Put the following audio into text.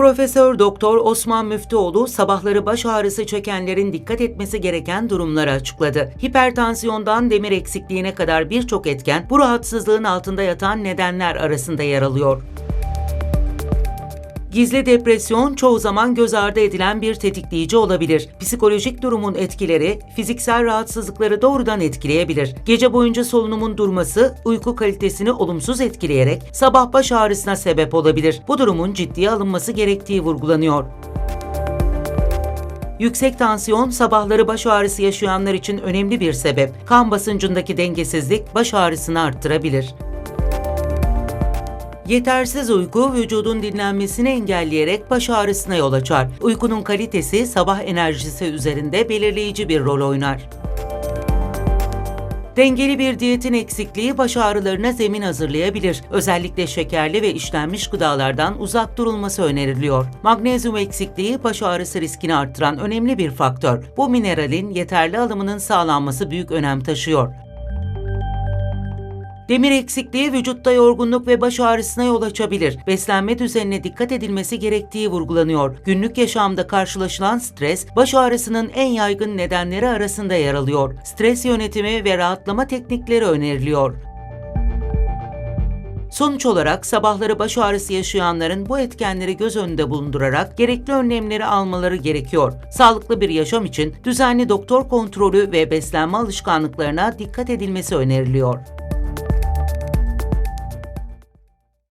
Profesör Doktor Osman Müftüoğlu sabahları baş ağrısı çekenlerin dikkat etmesi gereken durumları açıkladı. Hipertansiyondan demir eksikliğine kadar birçok etken bu rahatsızlığın altında yatan nedenler arasında yer alıyor. Gizli depresyon çoğu zaman göz ardı edilen bir tetikleyici olabilir. Psikolojik durumun etkileri fiziksel rahatsızlıkları doğrudan etkileyebilir. Gece boyunca solunumun durması uyku kalitesini olumsuz etkileyerek sabah baş ağrısına sebep olabilir. Bu durumun ciddiye alınması gerektiği vurgulanıyor. Yüksek tansiyon sabahları baş ağrısı yaşayanlar için önemli bir sebep. Kan basıncındaki dengesizlik baş ağrısını arttırabilir. Yetersiz uyku vücudun dinlenmesini engelleyerek baş ağrısına yol açar. Uykunun kalitesi sabah enerjisi üzerinde belirleyici bir rol oynar. Dengeli bir diyetin eksikliği baş ağrılarına zemin hazırlayabilir. Özellikle şekerli ve işlenmiş gıdalardan uzak durulması öneriliyor. Magnezyum eksikliği baş ağrısı riskini arttıran önemli bir faktör. Bu mineralin yeterli alımının sağlanması büyük önem taşıyor. Demir eksikliği vücutta yorgunluk ve baş ağrısına yol açabilir. Beslenme düzenine dikkat edilmesi gerektiği vurgulanıyor. Günlük yaşamda karşılaşılan stres, baş ağrısının en yaygın nedenleri arasında yer alıyor. Stres yönetimi ve rahatlama teknikleri öneriliyor. Sonuç olarak sabahları baş ağrısı yaşayanların bu etkenleri göz önünde bulundurarak gerekli önlemleri almaları gerekiyor. Sağlıklı bir yaşam için düzenli doktor kontrolü ve beslenme alışkanlıklarına dikkat edilmesi öneriliyor.